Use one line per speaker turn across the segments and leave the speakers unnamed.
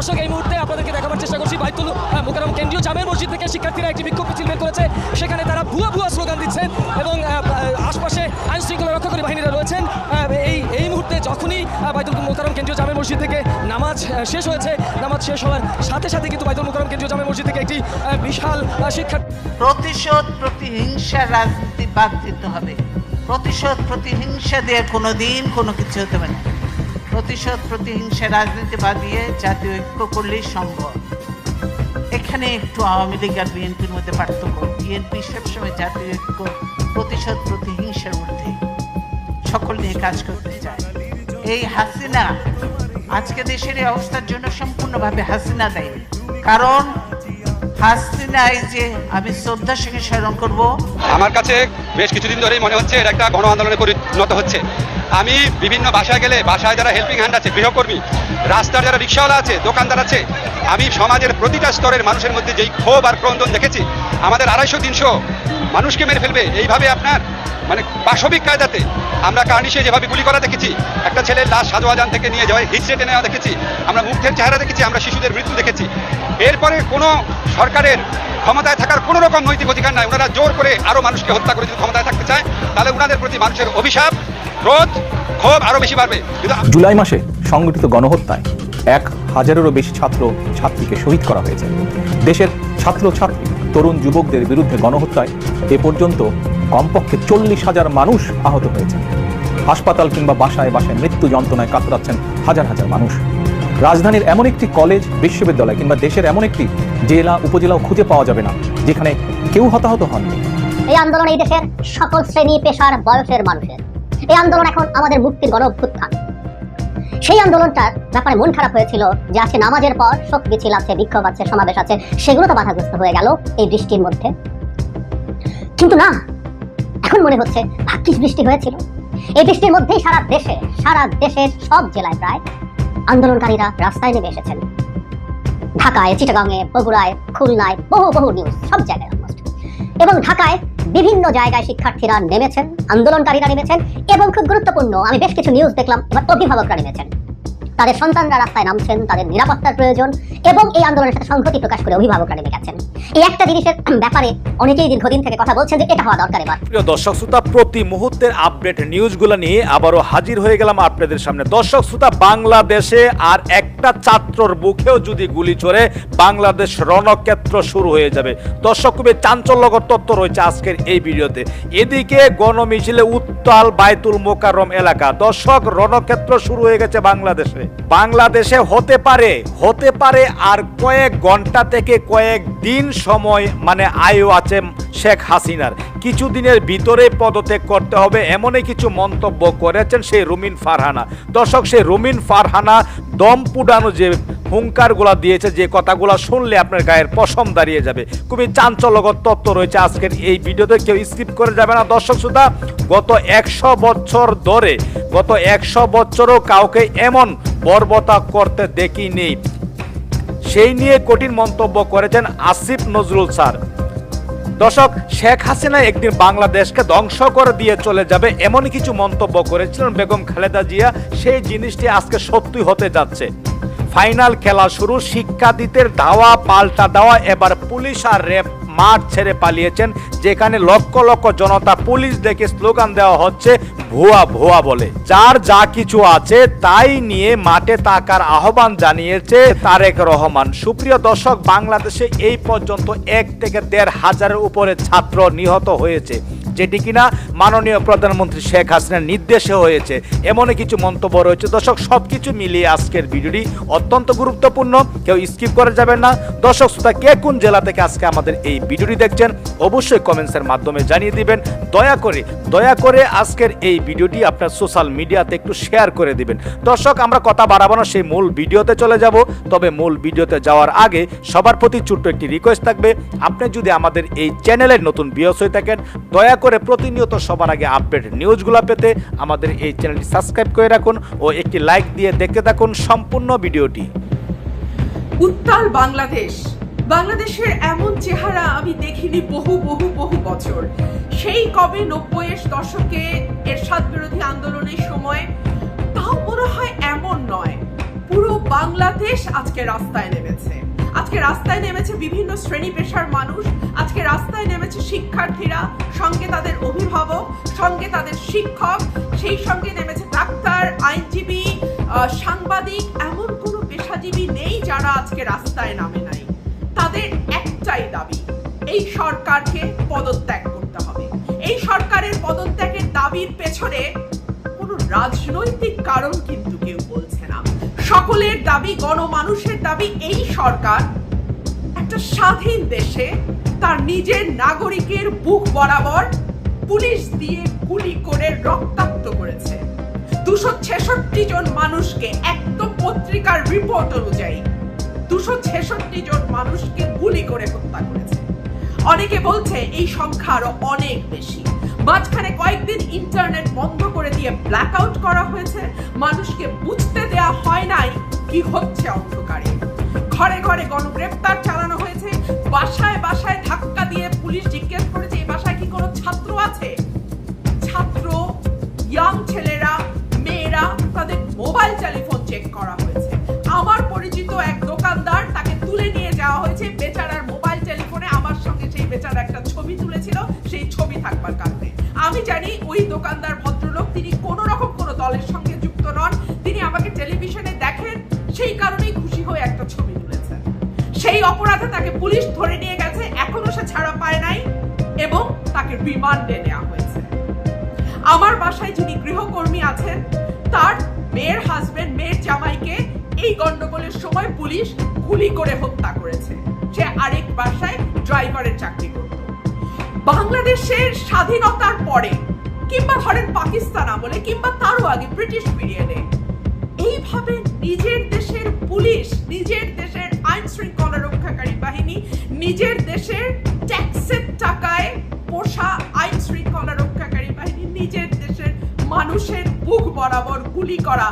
দর্শক এই মুহূর্তে আপনাদেরকে দেখাবার চেষ্টা করছি বাইতুল আহ, মোকাররম কেন্দ্রীয় জামের মসজিদ থেকে শিক্ষার্থীরা একটি বিক্ষোভ মিছিল বের করেছে। সেখানে তারা ভুয়া ভুয়া স্লোগান দিচ্ছেন এবং আশপাশে আইন শৃঙ্খলা রক্ষাকারী বাহিনীরা রয়েছেন। এই এই মুহূর্তে যখনই বাইতুল মোকাররম কেন্দ্রীয় জামের মসজিদ থেকে নামাজ শেষ হয়েছে নামাজ শেষ হওয়ার সাথে সাথে কিন্তু বাইতুল মোকাররম কেন্দ্রীয় জামের মসজিদ থেকে একটি বিশাল শিক্ষা
প্রতিশোধ প্রতিহিংসার রাজনীতি বাদ দিতে হবে। প্রতিশোধ প্রতিহিংসা দিয়ে কোনো দিন কোনো কিছু হতে পারে না। প্রতিশোধ, প্রতিহিংসা রাজনীতি বাদ দিয়ে জাতীয় ঐক্য করলেই সম্ভব। এখানে একটু আওয়ামী লীগ আর বিএনপির মধ্যে পার্থক্য। বিএনপি সবসময় জাতীয় ঐক্য, প্রতিশোধ, প্রতিহিংসার ঊর্ধ্বে। সকল নিয়ে কাজ করতে চায়। এই হাসিনা আজকে দেশের এই অবস্থার জন্য সম্পূর্ণভাবে হাসিনা দেয়। কারণ আমি
আমার কাছে বেশ কিছুদিন ধরেই মনে হচ্ছে, এটা একটা গণ আন্দোলনে পরিণত হচ্ছে। আমি বিভিন্ন বাসায় গেলে, বাসায় যারা হেল্পিং হ্যান্ড আছে, গৃহকর্মী, রাস্তার যারা রিক্সাওয়ালা আছে, দোকানদার আছে, আমি সমাজের প্রতিটা স্তরের মানুষের মধ্যে যেই ক্ষোভ আর ক্রন্দন দেখেছি, আমাদের আড়াইশো, তিনশো মানুষকে মেরে ফেলবে, এইভাবে আপনার মানে পাশবিক কায়দাতে আমরা কার্নিশে যেভাবে গুলি করা দেখেছি, একটা ছেলের লাশ সাজোয়াজান থেকে নিয়ে যাওয়া হিচড়ে টেনে নেওয়া দেখেছি, আমরা মুগ্ধের চেহারা দেখেছি, আমরা শিশুদের মৃত্যু দেখেছি। এরপরে কোনো সরকারের ক্ষমতায় থাকার কোনো রকম নৈতিক অধিকার নাই, ওনারা জোর করে আরও মানুষকে হত্যা করে যদি ক্ষমতায় থাকতে চায়, তাহলে ওনাদের প্রতি মানুষের অভিশাপ ক্রোধ ক্ষোভ আরও বেশি বাড়বে।
জুলাই মাসে সংগঠিত গণহত্যায় এক হাজারেরও বেশি ছাত্র ছাত্রীকে শহীদ করা হয়েছে। দেশের ছাত্র ছাত্রী তরুণ যুবকদের বিরুদ্ধে গণহত্যায় এ পর্যন্ত কমপক্ষে চল্লিশ হাজার মানুষ আহত হয়েছে। হাসপাতাল কিংবা বাসায় বাসায় মৃত্যু যন্ত্রণায় কাতরাচ্ছেন হাজার হাজার মানুষ। রাজধানীর এমন একটি কলেজ বিশ্ববিদ্যালয় কিংবা দেশের এমন একটি জেলা উপজেলাও খুঁজে পাওয়া যাবে না যেখানে কেউ হতাহত হননি।
এই আন্দোলন এই দেশের সকল শ্রেণি পেশার বয়সের মানুষের। এই আন্দোলন এখন আমাদের মুক্তির গণ অভ্যুত্থান। সেই আন্দোলনটার ব্যাপারে মন খারাপ হয়েছিল যে আজকে নামাজের পর শোক মিছিল আছে, বিক্ষোভ আছে, সমাবেশ আছে, সেগুলো তো বাধাগ্রস্ত হয়ে গেল এই বৃষ্টির মধ্যে। কিন্তু না, এখন মনে হচ্ছে ভাগ্যিস বৃষ্টি হয়েছিল। এই বৃষ্টির মধ্যেই সারা দেশে, সারা দেশের সব জেলায় প্রায় আন্দোলনকারীরা রাস্তায় নেমে এসেছেন। ঢাকায়, চিটাগাংয়ে, বগুড়ায়, খুলনায়, বহু বহু নিউজ সব জায়গায় এবং ঢাকায় বিভিন্ন জায়গায় শিক্ষার্থীরা নেমেছেন, আন্দোলনকারীরা নেমেছেন এবং খুব গুরুত্বপূর্ণ, আমি বেশ কিছু নিউজ দেখলাম এবার অভিভাবকরা নেমেছেন। তাদের সন্তানরা রাস্তায় নামছেন, তাদের নিরাপত্তার প্রয়োজন, এবং এই আন্দোলনের সাথে সংহতি প্রকাশ করে অভিভাবকরা নেমে গেছেন। এই একটা জিনিসের ব্যাপারে অনেকেই দীর্ঘদিন থেকে কথা বলছেন যে এটা হওয়া দরকার এবার।
প্রিয় দর্শক শ্রোতা, প্রতি মুহূর্তের আপডেট নিউজগুলো নিয়ে আবারও হাজির হয়ে গেলাম আপনাদের সামনে। দর্শক শ্রোতা, বাংলাদেশে আর একটা ছাত্রর বুকেও যদি গুলি চড়ে, বাংলাদেশ রণক্ষেত্র শুরু হয়ে যাবে। দর্শক, খুবই চাঞ্চল্যকর তথ্য রয়েছে আজকের এই ভিডিওতে। এদিকে গণমিছিলে উত্তাল বাইতুল মোকাররম এলাকা। দর্শক, রণক্ষেত্র শুরু হয়ে গেছে বাংলাদেশে। বাংলাদেশে হতে পারে হতে পারে আর কয়েক ঘণ্টা থেকে কয়েক দিন সময় মানে আয়ু আছে শেখ হাসিনার। কিছুদিনের ভিতরে পদত্যাগ করতে হবে এমনই কিছু মন্তব্য করেছেন সেই রুমিন ফারহানা। দর্শক, সেই রুমিন ফারহানা দম পুডানো যে হুঙ্কারগুলা দিয়েছে, যে কথাগুলো শুনলে আপনার গায়ের পশম দাঁড়িয়ে যাবে। খুবই চাঞ্চল্যকর তত্ত্ব রয়েছে আজকের এই ভিডিওতে, কেউ স্কিপ করে যাবে না। দর্শক শ্রোতা, গত একশো বছর ধরে, গত একশো বছরও কাউকে এমন বর্বতা করতে দেখিনি। সেই নিয়ে কঠিন মন্তব্য করেছেন আসিফ নজরুল স্যার। দর্শক, শেখ হাসিনা একদিন বাংলাদেশকে ধ্বংস করে দিয়ে চলে যাবে এমন কিছু মন্তব্য করেছিলেন বেগম খালেদা জিয়া। সেই জিনিসটি আজকে সত্যি হতে যাচ্ছে। ফাইনাল খেলা শুরু, শিক্ষার্থীদের ধাওয়া পাল্টা দেওয়া, এবার পুলিশ আর র্যাব মাঠ ছেড়ে পালিয়েছেন, যেখানে লক্ষ লক্ষ জনতা পুলিশ দেখে স্লোগান দেওয়া হচ্ছে, ভুয়া ভুয়া বলে। যার যা কিছু আছে তাই নিয়ে মাঠে তাকার আহ্বান জানিয়েছে তারেক রহমান। সুপ্রিয় দর্শক, বাংলাদেশে এই পর্যন্ত এক থেকে দেড় হাজারের উপরে ছাত্র নিহত হয়েছে। যেটি কিনা মাননীয় প্রধানমন্ত্রী শেখ হাসিনার নির্দেশে হয়েছে। এমনই কিছু মন্তব্য রয়েছে। দর্শক, সবকিছু মিলিয়ে আজকের ভিডিওটি অত্যন্ত গুরুত্বপূর্ণ। কেউ স্কিপ করে যাবেন না। দর্শক, শ্রোতা, কে কোন জেলা থেকে আজকে আমাদের এই ভিডিওটি দেখছেন, অবশ্যই কমেন্টসের মাধ্যমে জানিয়ে দিবেন। দয়া করে দয়া করে আজকের এই ভিডিওটি আপনার সোশ্যাল মিডিয়াতে একটু শেয়ার করে দিবেন। দর্শক, আমরা কথা বাড়াবো না, সেই মূল ভিডিওতে চলে যাব। তবে মূল ভিডিওতে যাওয়ার আগে সবার প্রতি ছোট্ট একটি রিকোয়েস্ট থাকবে। আপনি যদি আমাদের এই চ্যানেলের নতুন বিয়স হয়ে থাকেন, দয়া করে প্রতিনিয়ত সবার আগে আপডেট নিউজগুলো পেতে আমাদের এই চ্যানেলটি সাবস্ক্রাইব করে রাখুন ও একটি লাইক দিয়ে দেখতে থাকুন সম্পূর্ণ ভিডিওটি।
উত্তাল বাংলাদেশ। বাংলাদেশের এমন চেহারা আমি দেখিনি বহু বহু বহু বছর। সেই কবে নব্বইয়ের দশকে এরশাদ বিরোধী আন্দোলনের সময়, তাও মনে হয় এমন নয়। পুরো বাংলাদেশ আজকে রাস্তায় নেমেছে। আজকে রাস্তায় নেমেছে বিভিন্ন শ্রেণি পেশার মানুষ, আজকে রাস্তায় নেমেছে শিক্ষার্থীরা, সঙ্গে তাদের অভিভাবক, সঙ্গে তাদের শিক্ষক, সেই সঙ্গে নেমেছে ডাক্তার, আইনজীবী সাংবাদিক, এমন কোনো পেশাজীবী নেই যারা আজকে রাস্তায় নামে নাই। তাদের একটাই দাবি, এই সরকারকে পদত্যাগ করতে হবে। এই সরকারের পদত্যাগের দাবির পেছনে কোনো রাজনৈতিক কারণ কিন্তু কেউ সকলের দাবি, গণমানুষের দাবি, এই সরকার একটা স্বাধীন দেশে তার নিজের নাগরিকের বুক বরাবর পুলিশ দিয়ে গুলি করে রক্তাক্ত করেছে। দুশো ছেষট্টি জন মানুষকে একদম পত্রিকার রিপোর্ট অনুযায়ী দুশো ছেষট্টি জন মানুষকে গুলি করে হত্যা করেছে। অনেকে বলছে এই সংখ্যা আরও অনেক বেশি। মাঝখানে কয়েকদিন ইন্টারনেট বন্ধ করে দিয়ে ব্ল্যাক আউট করা হয়েছে। মানুষকে বুঝতে দেয়া হয় নাই কি হচ্ছে অন্ধকারে। ঘরে ঘরে গণগ্রেপ্তার চালানো হয়েছে। বাসায় বাসায় ধাক্কা দিয়ে পুলিশ জিজ্ঞেস করেছে এই বাসায় কি কোনো ছাত্র আছে? ছাত্র ইয়াং ছেলেরা, মেয়েরা, তাদের মোবাইল টেলিফোন চেক করা হয়েছে। আমার পরিচিত এক দোকানদার তাকে তুলে নিয়ে যাওয়া হয়েছে। বেচারার মোবাইল টেলিফোনে আমার সঙ্গে সেই বেচারা একটা ছবি তুলেছিল। সেই ছবি থাকবার কারণে। আমি জানি ওই দোকানদার ভদ্রলোক, তিনি কোনো রকম কোনো দলের সঙ্গে যুক্ত নন। তিনি আমাকে টেলিভিশনে দেখেন, সেই কারণেই খুশি হয়ে একটা ছবি তুলেছেন। সেই অপরাধে তাকে পুলিশ ধরে নিয়ে গেছে, এখনও সে ছাড়া পায় নাই এবং তাকে রিমান্ডে নেওয়া হয়েছে। আমার বাসায় যিনি গৃহকর্মী আছেন, তার মেয়ের হাজবেন্ড মেয়ের জামাইকে এই গন্ডগোলের সময় পুলিশ গুলি করে হত্যা করেছে। সে আরেক বাসায় ড্রাইভারের চাকরি করত বাংলাদেশের স্বাধীনতার পরে, কিংবা ধরেন পাকিস্তান আমলে, কিংবা তারও আগে ব্রিটিশ পিরিয়ডে, এইভাবে নিজের দেশের পুলিশ, নিজের দেশের আইন শৃঙ্খলা রক্ষাকারী বাহিনী, নিজের দেশের ট্যাক্সের টাকায় পোষা আইন শৃঙ্খলা রক্ষাকারী বাহিনী, নিজের দেশের মানুষের বুক বরাবর গুলি করা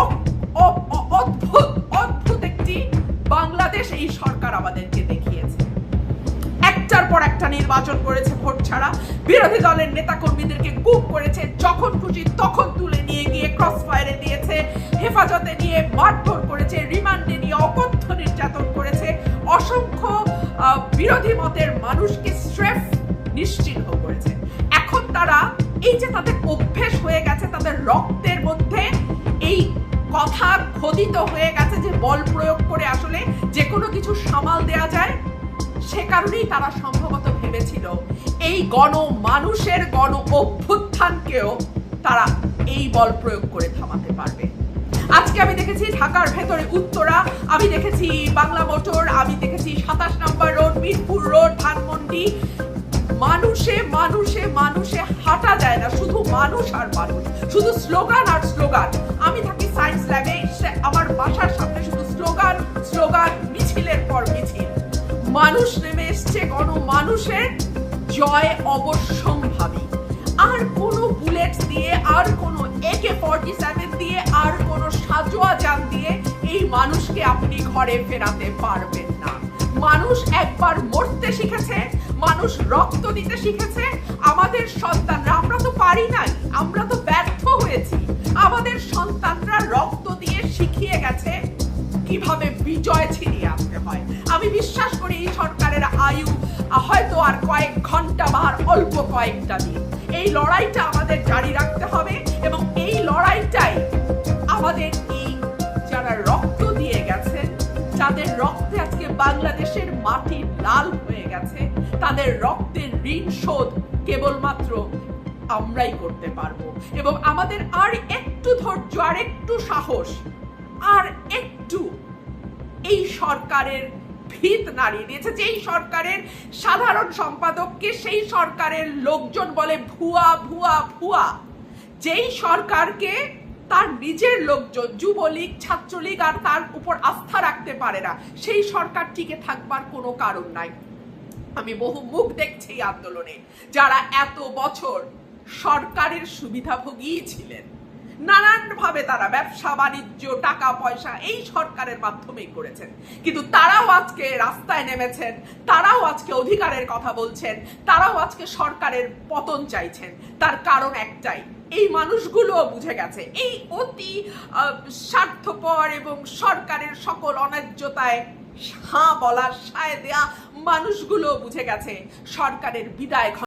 অদ্ভুত অদ্ভুত একটি বাংলাদেশ এই সরকার আমাদেরকে একটার পর একটা নির্বাচন করেছে ভোট ছাড়া। বিরোধী দলের নেতা কর্মীদেরকে গুপ করেছে, যখন খুশি তখন তুলে নিয়ে গিয়ে ক্রস ফায়ারে দিয়েছে। হেফাজতে নিয়ে মারধর করেছে, রিমান্ডে নিয়ে অকথ্য নির্যাতন করেছে। অসংখ্য বিরোধী মতের মানুষকে স্রেফ নিশ্চিহ্ন করেছে। এখন তারা, এই যে তাদের অভ্যেস হয়ে গেছে, তাদের রক্তের মধ্যে এই কথা খোদিত হয়ে গেছে যে বল প্রয়োগ করে আসলে যে কোনো কিছু সামাল দেয়া যায়। সে কারণেই তারা সম্ভবত ভেবেছিল এই গণ মানুষের গণ অভ্যুত্থানকেও তারা এই বল প্রয়োগ করে থামাতে পারবে। আজকে আমি দেখেছি ঢাকার ভেতরে উত্তরা, আমি দেখেছি বাংলা মোটর, আমি দেখেছি সাতাশ number road, Mirpur road, Dhanmondi. মানুষে মানুষে মানুষে হাঁটা যায় না, শুধু মানুষ আর মানুষ, শুধু স্লোগান আর স্লোগান। আমি থাকি সায়েন্স ল্যাবে আমার বাসার সামনে শুধু স্লোগান স্লোগান, মিছিলের পর মিছিল। মানুষ নেমে এসছে গণ মানুষের জয় অবশ্যম্ভাবী আর কোনো বুলেট দিয়ে, আর কোনো একে ফর্টি সেভেন দিয়ে, আর কোনো সাজোয়া যান দিয়ে এই মানুষকে আপনি ঘরে ফেরাতে পারবেন না। মানুষ একবার মরতে শিখেছে, মানুষ রক্ত দিতে শিখেছে। আমাদের সন্তানরা, আমরা তো পারি নাই, আমরা তো ব্যর্থ হয়েছি। আমাদের সন্তানরা রক্ত দিয়ে শিখিয়ে গেছে কীভাবে বিজয় ছিনিয়ে আনতে হয়? আমি বিশ্বাস করি এই সরকারের আয়ু হয়তো আর কয়েক ঘণ্টা বা আর অল্প কয়েকটা দিন। এই লড়াইটা আমাদের জারি রাখতে হবে এবং এই লড়াইটাই আমাদের এই যারা রক্ত দিয়ে গেছে, যাদের রক্তে আজকে বাংলাদেশের মাটি লাল হয়ে গেছে, তাদের রক্তের ঋণ শোধ কেবলমাত্র আমরাই করতে পারব। এবং আমাদের আর একটু ধৈর্য, আর একটু সাহস আর একটু এই সরকারের ভিত নাড়িয়ে দিয়েছে, যেই সরকারের সাধারণ সম্পাদককে সেই সরকারের লোকজন বলে ভুয়া ভুয়া ভুয়া। যেই সরকারকে তার নিজের লোকজন, যুবলীগ, ছাত্রলীগ আর তার উপর আস্থা রাখতে পারে না, সেই সরকার টিকে থাকবার কোনো কারণ নাই। আমি বহু মুখ দেখছি এই আন্দোলনে, যারা এত বছর সরকারের সুবিধাভোগী ছিলেন। নানানভাবে তারা ব্যবসা, বাণিজ্য, টাকা, পয়সা এই সরকারের মাধ্যমেই করেছেন। কিন্তু তারাও আজকে রাস্তায় নেমেছেন, তারাও আজকে অধিকারের কথা বলছেন, তারাও আজকে সরকারের পতন চাইছেন। তার কারণ একটাই, এই মানুষগুলো বুঝে গেছে, এই অতি স্বার্থপর এবং সরকারের সকল অন্যায্যতায় হাঁ বলা, সায় দেয়া মানুষগুলো বুঝে গেছে, সরকারের বিদায়